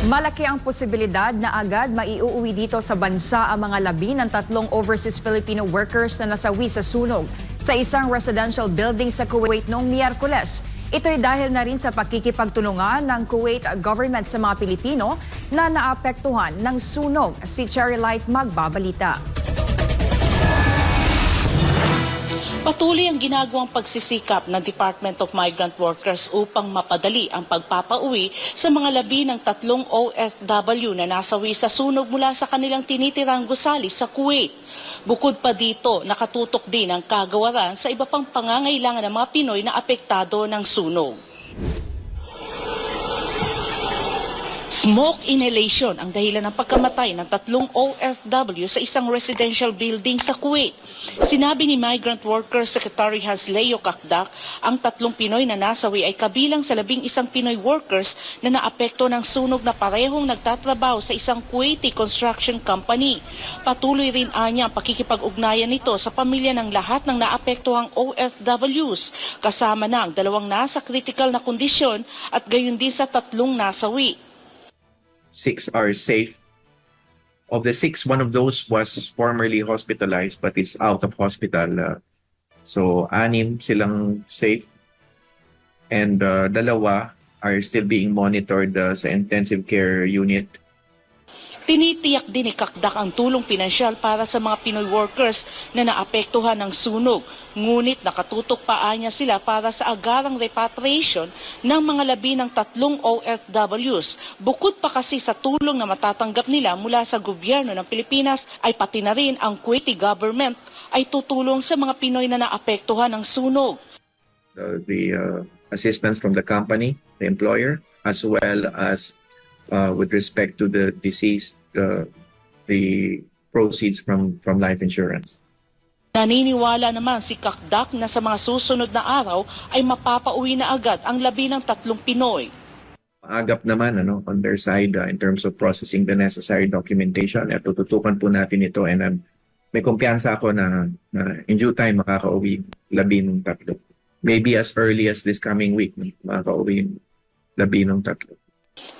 Malaki ang posibilidad na agad maiuwi dito sa bansa ang mga labi ng tatlong overseas Filipino workers na nasawi sa sunog sa isang residential building sa Kuwait noong Miyerkules. Ito'y dahil na rin sa pakikipagtulungan ng Kuwait government sa mga Pilipino na naapektuhan ng sunog. Si Cherry Light magbabalita. Patuloy ang ginagawang pagsisikap ng Department of Migrant Workers upang mapadali ang pagpapauwi sa mga labi ng tatlong OFW na nasawi sa sunog mula sa kanilang tinitirang gusali sa Kuwait. Bukod pa dito, nakatutok din ang kagawaran sa iba pang pangangailangan ng mga Pinoy na apektado ng sunog. Smoke inhalation ang dahilan ng pagkamatay ng tatlong OFW sa isang residential building sa Kuwait. Sinabi ni Migrant Workers Secretary Hasleo Kakdak, ang tatlong Pinoy na nasawi ay kabilang sa labing isang Pinoy workers na naapekto ng sunog na parehong nagtatrabaho sa isang Kuwaiti construction company. Patuloy rin anya ang pakikipag-ugnayan nito sa pamilya ng lahat ng naapektuhang OFWs, kasama na ang dalawang nasa critical na kondisyon at gayon din sa tatlong nasawi. Six are safe. Of the six, one of those was formerly hospitalized but is out of hospital. Uh, so, anim silang safe. And uh, dalawa are still being monitored uh, sa intensive care unit. Tinitiyak din ni Kakdak ang tulong pinansyal para sa mga Pinoy workers na naapektuhan ng sunog. Ngunit nakatutok pa niya sila para sa agarang repatriation ng mga labi ng tatlong OFWs. Bukod pa kasi sa tulong na matatanggap nila mula sa gobyerno ng Pilipinas ay pati na rin ang Kuwaiti government ay tutulong sa mga Pinoy na naapektuhan ng sunog. Uh, the uh, assistance from the company, the employer, as well as uh, with respect to the deceased, uh, the proceeds from, from life insurance. Naniniwala naman si Kakdak na sa mga susunod na araw ay mapapauwi na agad ang labi ng tatlong Pinoy. Maagap naman ano, on their side uh, in terms of processing the necessary documentation. At tututukan po natin ito and um, may kumpiyansa ako na, na in due time makakauwi labi ng tatlo. Maybe as early as this coming week, makakauwi labi ng tatlo.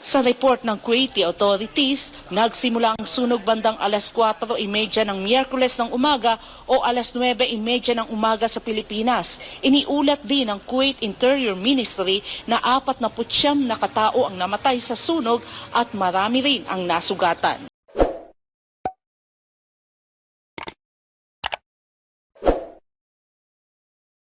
Sa report ng Kuwaiti authorities, nagsimula ang sunog bandang alas 4.30 ng Miyerkules ng umaga o alas 9.30 ng umaga sa Pilipinas. Iniulat din ng Kuwait Interior Ministry na 49 na katao ang namatay sa sunog at marami rin ang nasugatan.